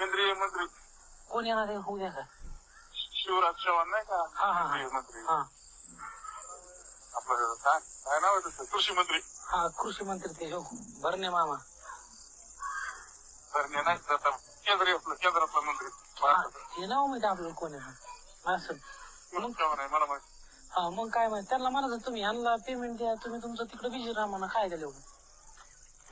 केंद्रीय मंत्री. कोण येणार आहे? होऊ द्या का? शिवराज चव्हाण नाही का? हा, हा. केंद्रीय मंत्री. हा. आपलं काय काय नाव आहे त्याचं? कृषी मंत्री. हा कृषी मंत्री ते. हो. भरणे मामा. धरणे नाही तर आता केंद्रीय आपलं केंद्रातला मंत्री. हा भारताचा. हे नाव माहिती आपल्याला कोण आहे असं शिवराज चव्हाण आहे? मला माहिती. हा मग काय माहिती? त्यांना म्हणायचं तुम्ही यांना पेमेंट द्या तुम्ही तुमचं तिकडे बिझी राहा म्हणा. काय झालं एवढं?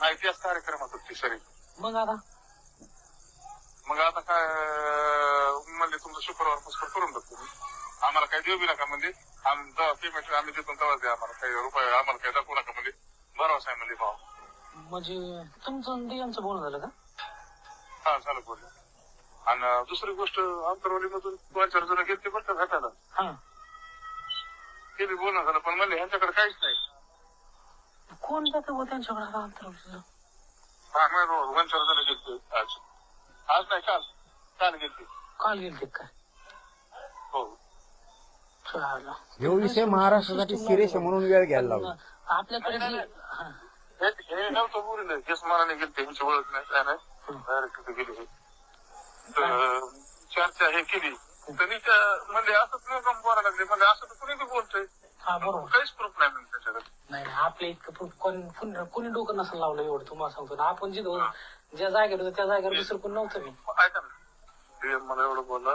नाही त्याच कार्यक्रमात होती सरी मग आता? मग आता काय म्हणले तुमचं शुक्रवार पुष्कर करून टाकतो मी. आम्हाला काही देऊ बी नका म्हणजे आम्ही जेव्हा पेमेंट आम्ही देतो तेव्हा द्या आम्हाला. काही रुपये आम्हाला काही दाखवू नका म्हणजे भरोसा आहे म्हणजे भाव म्हणजे तुमचं डीएमचं बोलणं झालं का? हा झालं बोलले आणि दुसरी गोष्ट आंतरवाली मधून दोन चार जण गेले बरं का भेटायला. हा. ते बी बोलणं झालं पण म्हणले ह्यांच्याकडे काहीच नाही. कोण जातं हो त्यांच्याकडे? हा नाही दोन चार जण गेलते आज. आज नाही काल. काल गेलते. काल गेलते काय हो. चालेल. ह्यो विषय महाराष्ट्रासाठी सिरियस आहे म्हणून वेळ घ्यायला लागला आपल्याकडे नाही, जे- नाही, हा. हे हे नव्हतं गेलते. ह्यांची ओळख नाही काय नाही. डायरेक्ट तिथे गेले हे. तर चर्चा हे केली. तरी त्या म्हणजे असंच नाही का बोलायला लागले. म्हणजे असं तर कुणी बी बोलतोय. हा बरोबर. काहीच प्रूफ नाही म्हणजे त्याच्याकडे. नाही नाही, आपल्या इतकं पण कोण कोण- कोणी डोकं नसेल लावलं एवढं तुम्हाला सांगतो ना. आपण जिथं ज्या जागेवर होतो त्या जागेवर दुसरं कोण नव्हतं मी. ऐका ना. DM मला एवढं बोलला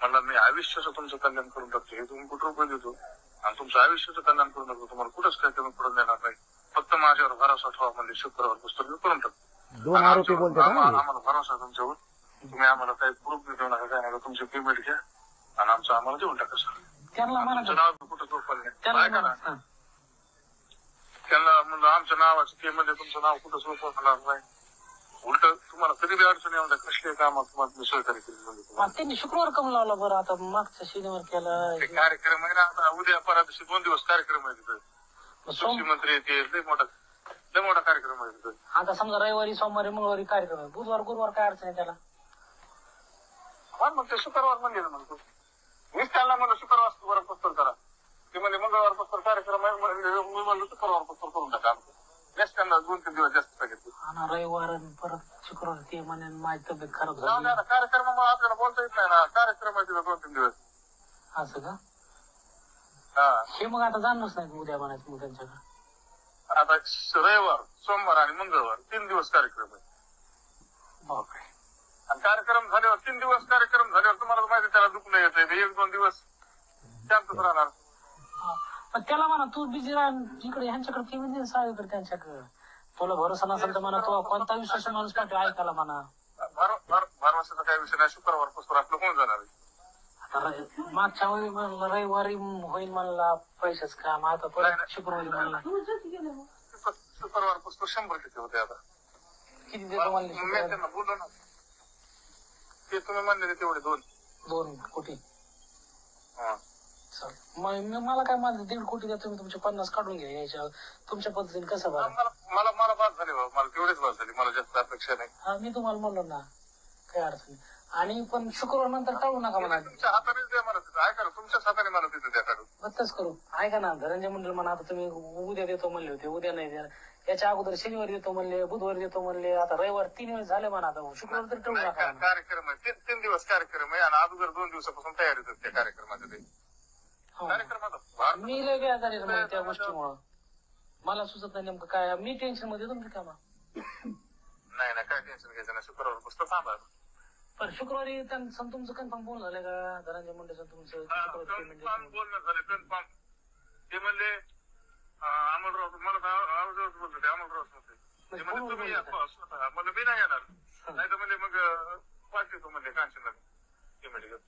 म्हणला मी आयुष्याचं तुमचं कल्याण करून टाकतो. हे तुम्ही कुठं रुपये देतो? आणि तुमचं आयुष्याचं कल्याण करून टाकतो. तुम्हाला कुठंच काही कमी पडून देणार नाही. फक्त माझ्यावर भरोसा ठेवा म्हणजे शुक्रवार पुस्तक मी करून टाकतो. दोन आणि आरोपी आमच्यावर- बोलतात ना आम्हा- आम्हाला भरोसा आहे तुमच्यावर. तुम्ही आम्हाला काही प्रूफ देऊ नका काय नका. तुमची पेमेंट घ्या. आणि आमचं आम्हाला देऊन टाका सर. त्यांना तुमचं म्हणायचं. नाव बी कुठं झोपलं नाही. त्यांना ऐका ना. म्हणा हा. त्यांना म्हणलं आमच्या नावाचं ते म्हणजे तुमचं नाव कुठं झोपणार नाही. उलट तुम्हाला कधी बी अडचण येऊन कसले कामात तुम्हाला मी सहकार्य केली म्हणजे मग त्यांनी शुक्रवार कम लावला बरं आता मागचा शनिवार केला. कार्यक्रम आहे ना आता उद्या परा दिवशी दोन दिवस कार्यक्रम आहे तिथं. सोम कृषी मंत्री ते लय मोठा लय मोठा कार्यक्रम आहे तिथं. आता समजा रविवारी सोमवारी मंगळवारी कार्यक्रम आहे. बुधवार गुरुवार काय अडचण आहे त्याला? हा मग ते शुक्रवार म्हणजे ना म्हणतो मीच त्यांना म्हणलं शुक्रवार शुक्रवार पस्तर करा. ते म्हणजे मंगळवार पस्तर कार्यक्रम आहे. म्हणजे मी म्हणलं शुक्रवार पस्तर करून टाका आमचं. जास्त त्यांना दोन तीन दिवस जास्त सांगितले. आणि रविवार आणि परत शुक्रवार ते म्हणे माझी तब्येत खराब जाऊ द्या झाली ना कार्यक्रमामुळे आपल्याला बोलता येत नाही ना. कार्यक्रम आहे तिथं दोन तीन दिवस. असं का? हा. हे मग आता जाणच नाही उद्या म्हणायचं मग त्यांच्याकडे. आता रविवार सोमवार आणि मंगळवार तीन दिवस कार्यक्रम आहे. बापरे. आणि कार्यक्रम झाल्यावर तीन दिवस कार्यक्रम झाल्यावर तुम्हाला तर माहिती आहे त्याला दुखणं येत एक दोन दिवस शांतच राहणार. पण त्याला म्हणा तू बिझी राह इकडे ह्यांच्याकडे दे साळीकडे त्यांच्याकडे. तुला भरोसा नसेल तर म्हणा तो कोणता विश्वास माणूस पाठव ऐकायला म्हणा. भार- भार- भारवासाचा काही विषय नाही शुक्रवार पुस्तक आपलं होऊन जाणार मागच्या वेळी म्हणलं रविवारी होईल म्हणला पैशाच काम आता परत. शुक्रवारी म्हणला. शुक्र- शुक्रवार पुस्तक शंभर किती होते आता? किती देतो म्हणले बोललो ना. ते तुम्ही म्हणले तेवढे दोन. दोन कोटी मग मी- मला काय माझं दीड कोटी द्या तुम्ही तुमचे पन्नास काढून घ्या याच्या तुमच्या पद्धतीने कसं बरं? मला मला मला बाद झाली बाबा मला तेवढीच बाद झाली मला जास्त अपेक्षा नाही. हा मी तुम्हाला म्हणलो ना काय अडचण नाही. आणि पण शुक्रवार नंतर टाळू नका म्हणा. तुमच्या हातानेच द्या मला तिथं ऐका ना तुमच्याच हाताने मला तिथं द्या काढून. करू. ऐका ना धनंजय मंडळ म्हणा आता तुम्ही उद्या देतो म्हणले होते उद्या नाही द्या याच्या अगोदर शनिवारी देतो म्हणले बुधवारी देतो म्हणले आता रविवार तीन वेळेस झाले म्हणा आता. शुक्रवार तरी टाळू नाही, नका का- कार्यक्रम आहे. तीन तीन दिवस कार्यक्रम आहे आणि अगोदर दोन दिवसापासून तयारी होते त्या कार्यक्रमाच्या ते. कार्यक्रमाचा भार मी लय बेजारी मग त्या गोष्टीमुळं. मला सुचत नाही नेमकं काय. मी टेन्शनमध्ये तुमची कामा नाही नाही काय टेन्शन घ्यायचं नाही. शुक्रवार पुस्तक थांबा. पण शुक्रवारी त्यांचं तुमचं कन्फर्म बोलणं झालं का? धनंजय मुंडेचं तुमचं शुक्रवारी पेमेंट कन्फर्म बोलणं झालं कन्फर्म ते म्हणले अं, अमोलराव मला तर अमोलरावच बोलतो ते म्हणते ते म्हणजे फोनवर तुम्ही या बोलता? बा, स्वतः. मला मी नाही येणार. नाही तर म्हणजे मग अं, पाठवतो म्हणजे कांचनला पेमेंट घेऊन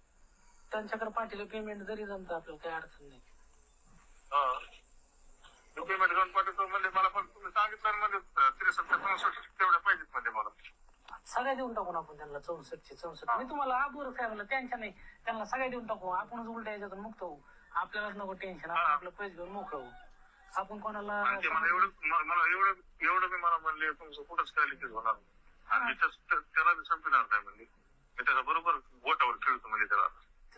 त्यांच्याकडे पाठीला पेमेंट जरी जमतं आपल्याला काही अडचण नाही. पेमेंट घेऊन पाठवतो म्हणजे मला पण तुम्ही सांगितलं म्हणजे त्रेसष्ट ते चौसष्ट तेवढ्या पाहिजेत म्हणजे मला. सगळ्या देऊन टाकू ना आपण त्यांना चौसष्टचे चौसष्ट. मी तुम्हाला आबूर सांगितलं त्यांच्या नाही. त्यांना सगळ्या देऊन टाकू. आपणच उलट्या याच्यातून मुक्त होऊ. आपल्यालाच नको टेन्शन आपण आपलं पैसे घेऊन मोकळं होऊ. आपण कोणाला आणि ते मला एवढं म- मला एवढं एवढं मी मला म्हणले तुमचं कुठंच काय लिखित होणार नाही. आणि मी त्याला मी संपणार नाही म्हणजे. मी त्याचा बरोबर बोटावर खेळतो म्हणजे त्याला.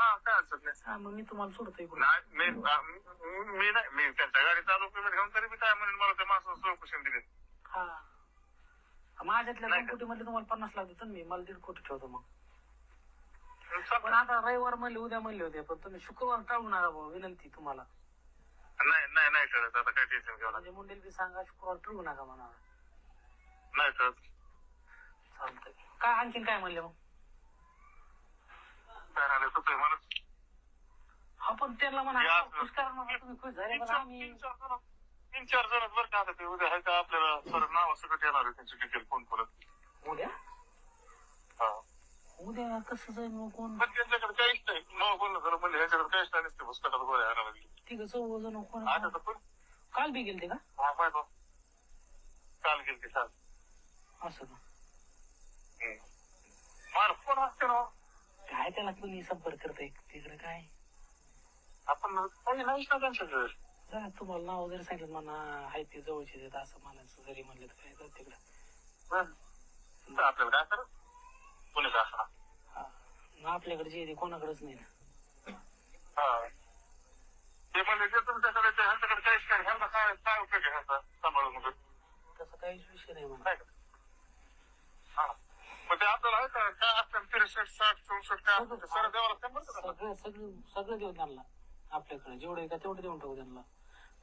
हा काय अडचण नाही. हा मग मी तुम्हाला सोडतो इकडून नाही मी आ, मी- मी नाही मी त्यांच्या गाडी चालू पेमेंट घेऊन तरी मी काय म्हणेन मला त्या माणसाला चौकशी दिली हा. माझ्यातल्या नाही दोन का? कोटी मध्ये तुम्हाला पन्नास लाख देतो ना मी मला दीड कोटी ठेवतो मग. पण. आता रविवार म्हणले उद्या म्हणले होते पण तुम्ही शुक्रवार टाळू नका भाऊ विनंती तुम्हाला. नाही नाही नाही कळत आता काय टेन्शन म्हणजे मुंडेल बी सांगा शुक्रवार टाळू नका म्हणा नाही कळत चालतंय. काय आणखीन काय म्हणले मग? काय राहिलं तुझं मला हा पण त्यांना म्हणा या. खुश करा ना तुम्ही खुश झाले तीन चार आम्ही तीन चार जण तीन चार जण बरं का आता ते उद्या आहे का आपल्याला परत नाव सकट येणार आहे त्यांची डिटेल कोण परत उद्या? हा. उद्या कसं जाईल मग कोण? पण त्यांच्याकडे काहीच नाही. नाव बोलणं झालं म्हणजे ह्याच्याकडे काहीच नाही नसते पुस्तकात गोळ्या आणायला लागली. ठीक आहे चौघ जण कोण? आता तर पण. काल बी गेलते का? हा माहीत हो. काल गेलते काल. असं का. मार फोन असते ना. काय त्याला कोणी संपर्क करताय तिकडे काय? आपण काही नाहीच ना त्यांच्याकडे जा तुम्हाला नाव जरी सांगितलं म्हणा आहे ते जवळचे देत असं म्हणायचं जरी म्हणलं तर काय तर तिकडे. असणार हा. मग आपल्याकडे जे ते कोणाकडेच नाही ना. हा. ते म्हणजे जे तुमच्याकडे ते ह्यांच्याकडे काहीच नाही ह्यांना काय काय उपयोग आहे ह्याचा? सांभाळून तसं काहीच विषय नाही म्हणा. नाही ते आपल्याला आहे का? काय असतं त्रेसष्ट साठ चौसष्ट काय असतं ते सर देवाला शंभर का देणार? सगळं सगळं सगळं देऊ त्यांना आपल्याकडे. जेवढं आहे का तेवढं देऊन टाकू त्यांना.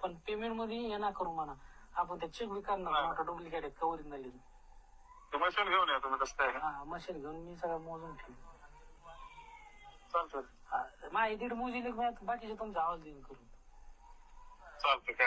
पण पेमेंटमध्ये हे ना करू म्हणा. आपण त्या चेक बी करणार. मोठं डुप्लिकेट आहेत का ओरिजिनल ते मशीन घेऊन या तुम्ही कसं काय हा मशीन घेऊन मी सगळं मोजून ठेवू. चालतं हा माझी दीड मोजी बाकीचे तुमचा आवाज देऊन करू. चालतं काय